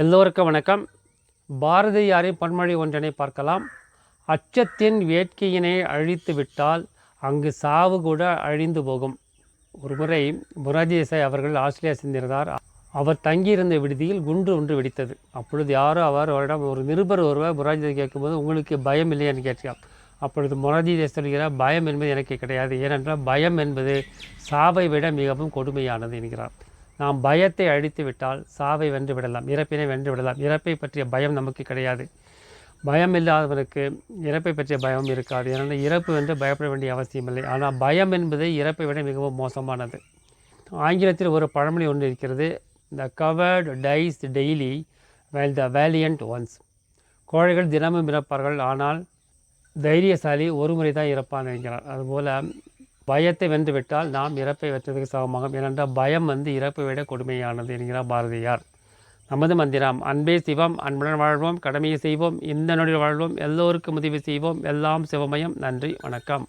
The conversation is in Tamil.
எல்லோருக்கும் வணக்கம். பாரதியாரின் பன்மொழி ஒன்றினை பார்க்கலாம். அச்சத்தின் வேட்கையினை அழித்து விட்டால் அங்கு சாவு கூட அழிந்து போகும். ஒரு முறை முராஜி அவர்கள் ஆஸ்திரேலியா சென்றிருந்தார். அவர் தங்கியிருந்த விடுதியில் குண்டு ஒன்று வெடித்தது. அப்பொழுது யாரோ அவர் அவரிடம் ஒரு நிருபர் ஒருவர் முராஜி கேட்கும்போது உங்களுக்கு பயம் இல்லையான்னு கேட்கிறார் அப்பொழுது முராஜி சொல்கிறார் பயம் என்பது எனக்கு கிடையாது. ஏனென்றால் பயம் என்பது சாவை விட மிகவும் கொடுமையானது என்கிறார். நாம் பயத்தை அழித்து விட்டால் சாவை வென்று விடலாம் இறப்பினை வென்று விடலாம். இறப்பை பற்றிய பயம் நமக்கு கிடையாது. பயம் இல்லாதவனுக்கு இறப்பை பற்றிய பயம் இருக்காது. ஏனென்றால் இறப்பு என்று பயப்பட வேண்டிய அவசியமில்லை ஆனால் பயம் என்பது இறப்பை விட மிகவும் மோசமானது. ஆங்கிலத்தில் ஒரு பழமொழி ஒன்று இருக்கிறது the coward dies daily while the valiant once கோழைகள் தினமும் இறப்பார்கள் ஆனால் தைரியசாலி ஒரு முறை தான் இறப்பான் என்கிறார். அதுபோல் பயத்தை வென்றுவிட்டால் நாம் இறப்பை வெற்றதுக்கு சமமாகும். ஏனென்றால் பயம் வந்து இறப்பை விட கொடுமையானது என்கிறார் பாரதியார். நமது மந்திரம் அன்பே சிவம் அன்புடன் வாழ்வோம் கடமையை செய்வோம் இந்த நொடியில் வாழ்வோம் எல்லோருக்கும் உதவி செய்வோம் எல்லாம் சிவமயம். நன்றி வணக்கம்.